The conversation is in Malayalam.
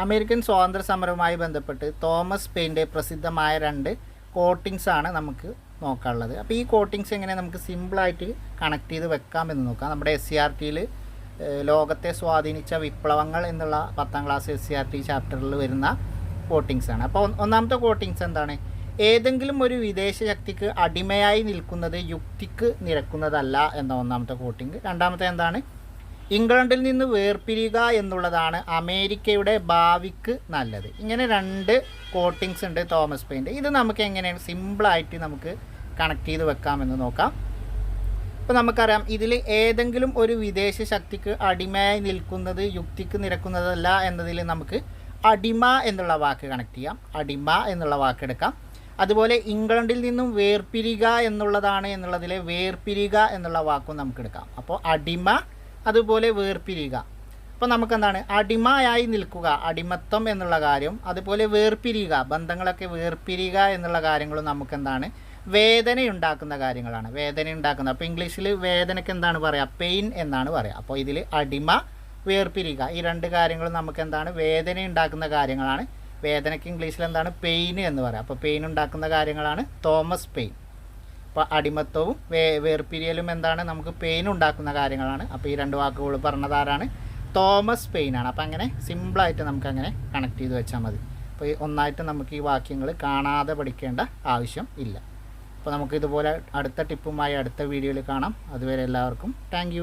അമേരിക്കൻ സ്വാതന്ത്ര്യ സമരവുമായി ബന്ധപ്പെട്ട് തോമസ് പെയിന്റെ പ്രസിദ്ധമായ രണ്ട് കോട്ടിങ്സ് ആണ് നമുക്ക് നോക്കാനുള്ളത്. അപ്പോൾ ഈ കോട്ടിങ്സ് എങ്ങനെ നമുക്ക് സിമ്പിളായിട്ട് കണക്ട് ചെയ്ത് വെക്കാമെന്ന് നോക്കാം. നമ്മുടെ എസ് സി ആർ ടിയിൽ ലോകത്തെ സ്വാധീനിച്ച വിപ്ലവങ്ങൾ എന്നുള്ള പത്താം class S C R T ചാപ്റ്ററിൽ വരുന്ന കോട്ടിങ്സ് ആണ്. അപ്പോൾ ഒന്നാമത്തെ കോട്ടിങ്സ് എന്താണ്? ഏതെങ്കിലും ഒരു വിദേശ ശക്തിക്ക് അടിമയായി നിൽക്കുന്നത് യുക്തിക്ക് നിരക്കുന്നതല്ല എന്ന ഒന്നാമത്തെ കോട്ടിങ് രണ്ടാമത്തെ എന്താണ്? ഇംഗ്ലണ്ടിൽ നിന്ന് വേർപിരിയുക എന്നുള്ളതാണ് അമേരിക്കയുടെ ഭാവിക്ക് നല്ലത്. ഇങ്ങനെ രണ്ട് കോട്ടിങ്സ് ഉണ്ട് തോമസ് പെയിന്റെ. ഇത് നമുക്ക് എങ്ങനെയാണ് സിമ്പിളായിട്ട് നമുക്ക് കണക്ട് ചെയ്ത് വെക്കാമെന്ന് നോക്കാം. ഇപ്പോൾ നമുക്കറിയാം ഇതിൽ ഏതെങ്കിലും ഒരു വിദേശ ശക്തിക്ക് അടിമയായി നിൽക്കുന്നത് യുക്തിക്ക് നിരക്കുന്നതല്ല എന്നതിൽ നമുക്ക് അടിമ എന്നുള്ള വാക്ക് കണക്ട് ചെയ്യാം. അടിമ എന്നുള്ള വാക്കെടുക്കാം അതുപോലെ ഇംഗ്ലണ്ടിൽ നിന്നും വേർപിരിക എന്നുള്ളതാണ് എന്നുള്ളതിലെ വേർപിരിക എന്നുള്ള വാക്കും നമുക്ക് എടുക്കാം. അപ്പോൾ അടിമ അതുപോലെ വേർപിരിയുക. അപ്പോൾ നമുക്കെന്താണ്? അടിമയായി നിൽക്കുക. അടിമത്വം എന്നുള്ള കാര്യം അതുപോലെ വേർപിരിയുക. ബന്ധങ്ങളൊക്കെ വേർപിരിയുക എന്നുള്ള കാര്യങ്ങളും നമുക്കെന്താണ്? വേദനയുണ്ടാക്കുന്ന കാര്യങ്ങളാണ്. വേദന ഉണ്ടാക്കുന്ന അപ്പോൾ ഇംഗ്ലീഷിൽ വേദനയ്ക്ക് എന്താണ് പറയുക പെയിൻ എന്നാണ് പറയുക അപ്പോൾ ഇതിൽ അടിമ വേർപിരിയുക. ഈ രണ്ട് കാര്യങ്ങളും നമുക്ക് എന്താണ് വേദന ഉണ്ടാക്കുന്ന കാര്യങ്ങളാണ്. വേദനയ്ക്ക് ഇംഗ്ലീഷിൽ എന്താണ് പെയിൻ എന്ന് പറയാം. അപ്പോൾ പെയിൻ ഉണ്ടാക്കുന്ന കാര്യങ്ങളാണ് തോമസ് പെയിൻ. അപ്പോൾ അടിമത്വവും വേ വേർപിരിയലും എന്താണ്? നമുക്ക് പെയിൻ ഉണ്ടാക്കുന്ന കാര്യങ്ങളാണ്. അപ്പോൾ ഈ രണ്ട് വാക്കുകൾ പറഞ്ഞതാരാണ് തോമസ് പെയിൻ ആണ്. അപ്പോൾ അങ്ങനെ സിമ്പിളായിട്ട് നമുക്ക് അങ്ങനെ കണക്ട് ചെയ്ത് വെച്ചാൽ മതി. അപ്പോൾ ഈ ഒന്നായിട്ട് നമുക്ക് ഈ വാക്യങ്ങൾ കാണാതെ പഠിക്കേണ്ട ആവശ്യം ഇല്ല. അപ്പോൾ നമുക്ക് ഇതുപോലെ അടുത്ത ടിപ്പുമായി അടുത്ത വീഡിയോയിൽ കാണാം. അതുവരെ എല്ലാവർക്കും താങ്ക്